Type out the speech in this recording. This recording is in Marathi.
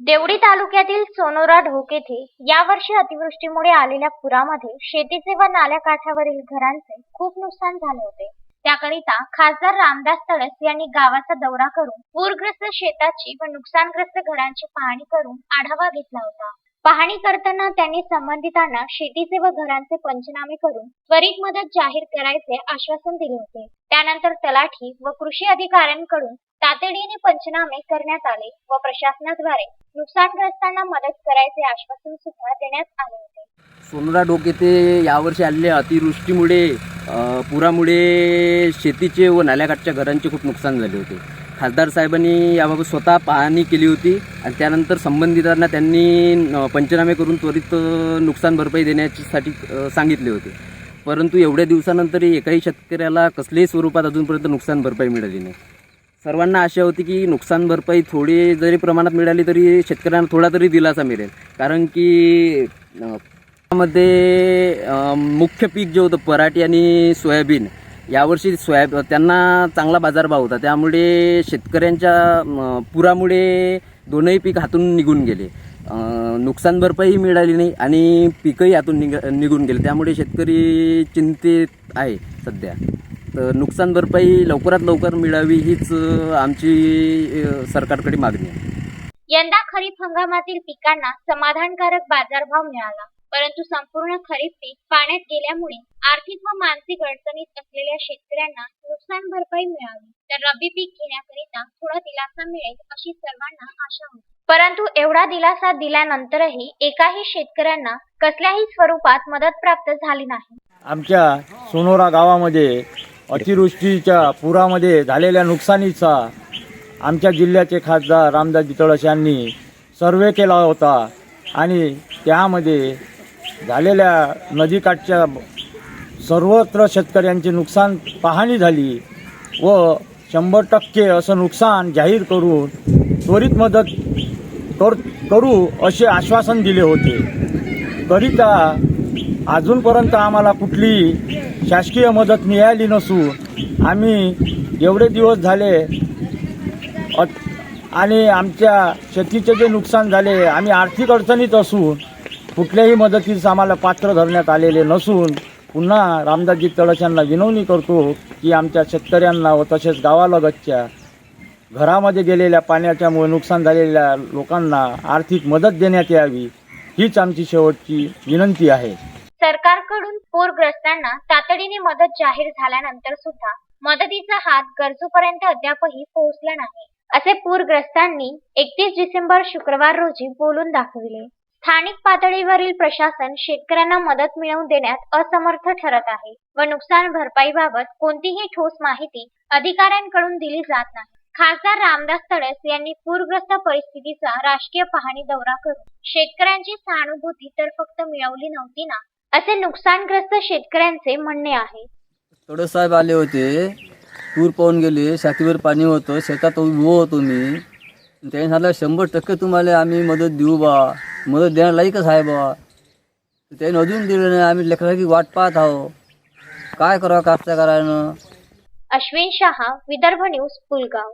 देवडी तालुक्यातील सोनोरा ढोक येथे यावर्षी अतिवृष्टीमुळे आलेल्या पुरामध्ये शेतीचे व नाल्याकाठावरील घरांचे खूप नुकसान झाले होते. त्याकरिता खासदार रामदास तडस यांनी गावाचा दौरा करून पूरग्रस्त शेताची व नुकसानग्रस्त घरांची पाहणी करून आढावा घेतला होता. पाहणी करताना त्यांनी संबंधितांना शेतीचे व घरांचे पंचनामे करून त्वरित मदत जाहीर करायचे आश्वासन दिले होते. त्यानंतर तलाठी व कृषी अधिकाऱ्यांकडून तातडीने पंचनामे करण्यात आले व प्रशासनाद्वारे नुकसानग्रस्तांना मदत करायचे आश्वासन सुद्धा देण्यात आले होते. सोनोरा डोक येथे यावर्षी आलेल्या अतिवृष्टीमुळे पुरामुळे शेतीचे व नाल्याकाठच्या घरांचे खूप नुकसान झाले होते. खासदार साहेबांनी याबाबत स्वतः पाहणी केली होती आणि त्यानंतर संबंधितांना त्यांनी पंचनामे करून त्वरित नुकसान भरपाई देण्यासाठी सांगितले होते. परंतु एवढ्या दिवसानंतरही एकाही शेतकऱ्याला कसल्याही स्वरूपात अजूनपर्यंत नुकसान भरपाई मिळाली नाही. सर्वांना आशा होती की नुकसान भरपाई थोडी जरी प्रमाणात मिळाली तरी शेतकऱ्यांना थोडा तरी दिलासा मिळेल. कारण की मध्ये मुख्य पीक जे होतं पराठी आणि सोयाबीन यावर्षी सोयाब त्यांना चांगला बाजारभाव होता. त्यामुळे शेतकऱ्यांच्या पुरामुळे दोनही पीक हातून निघून गेले. नुकसान भरपाई मिळाली नाही आणि पिकंही हातून निघ निघून गेले. त्यामुळे शेतकरी चिंतित आहे सध्या. तर नुकसान भरपाई लवकरात लवकर मिळावी हीच आमची सरकारकडे मागणी आहे. यंदा खरीप हंगामातील पिकांना समाधानकारक बाजारभाव मिळाला परंतु संपूर्ण खरीप पीक पाण्यात गेल्यामुळे आर्थिक व मानसिक अडचणीत असलेल्या शेतकऱ्यांना नुकसान भरपाई मिळावी तर रब्बी पीक घेण्याकरिता थोडा दिलासा मिळेल अशी सर्वांना आशा होती. परंतु एवढा दिलासा दिल्यानंतरही एकाही शेतकऱ्यांना कसल्याही स्वरूपात मदत प्राप्त झाली नाही. आमच्या सोनोरा गावामध्ये अतिवृष्टीच्या पुरामध्ये झालेल्या नुकसानीचा आमच्या जिल्ह्याचे खासदार रामदास जितळस यांनी सर्वे केला होता आणि त्यामध्ये झालेल्या नदीकाठच्या सर्वत्र शेतकऱ्यांचे नुकसान पाहणी झाली व शंभर टक्के असं नुकसान जाहीर करून त्वरित मदत कर करू असे आश्वासन दिले होते. करिता अजूनपर्यंत आम्हाला कुठली शासकीय मदत मिळाली नसून आम्ही एवढे दिवस झाले अट- आणि आमच्या शेतीचे जे नुकसान झाले आम्ही आर्थिक अडचणीत असून कुठल्याही मदतीस आम्हाला पात्र धरण्यात आलेले नसून पुन्हा रामदासजी तळस यांना विनवणी करतो की आमच्या शेतकऱ्यांना व तसेच गावालगतच्या घरामध्ये गेलेल्या पाण्याच्यामुळे नुकसान झालेल्या लोकांना आर्थिक मदत देण्यात यावी हीच आमची शेवटची विनंती आहे. सरकारकडून पूरग्रस्तांना तातडीने मदत जाहीर झाल्यानंतर सुद्धा मदतीचा हात गरजूपर्यंत अद्यापही पोहोचला नाही असे पूरग्रस्तांनी एकतीस डिसेंबर शुक्रवार रोजी बोलून दाखविले. स्थानिक पातळीवरील प्रशासन शेतकऱ्यांना मदत मिळवून देण्यात असमर्थ ठरत आहे व नुकसान भरपाईबाबत कोणतीही ठोस माहिती अधिकाऱ्यांकडून दिली जात नाही. खासदार रामदास तडस यांनी पूरग्रस्त परिस्थितीचा राष्ट्रीय पाहणी दौरा करून शेतकऱ्यांची सहानुभूती तर फक्त मिळवली नव्हती ना असे नुकसानग्रस्त शेतकऱ्यांचे म्हणणे आहे. साहेब आले होते. पूर पाहून गेले. छातीवर पाणी होतं. शेतात उभं होतो मी. त्याने सांगितलं शंभर टक्के तुम्हाला आम्ही मदत देऊ बा. मदत देणं लायकच आहे बा. त्याने अजून दिलं नाही. आम्ही लेकराची वाट पाहत आहो. काय करावं कापसाकारानं अश्विन शहा विदर्भ न्यूज पुलगाव